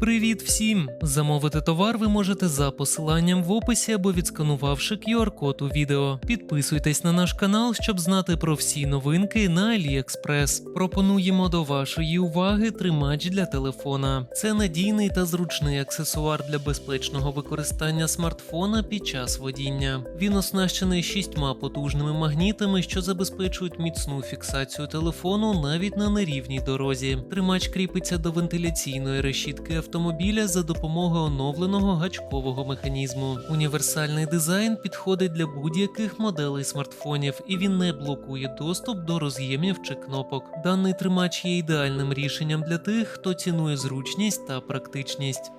Привіт всім! Замовити товар ви можете за посиланням в описі або відсканувавши QR-код у відео. Підписуйтесь на наш канал, щоб знати про всі новинки на AliExpress. Пропонуємо до вашої уваги тримач для телефона. Це надійний та зручний аксесуар для безпечного використання смартфона під час водіння. Він оснащений шістьма потужними магнітами, що забезпечують міцну фіксацію телефону навіть на нерівній дорозі. Тримач кріпиться до вентиляційної решітки автомобіля за допомогою оновленого гачкового механізму. Універсальний дизайн підходить для будь-яких моделей смартфонів і він не блокує доступ до роз'ємів чи кнопок. Даний тримач є ідеальним рішенням для тих, хто цінує зручність та практичність.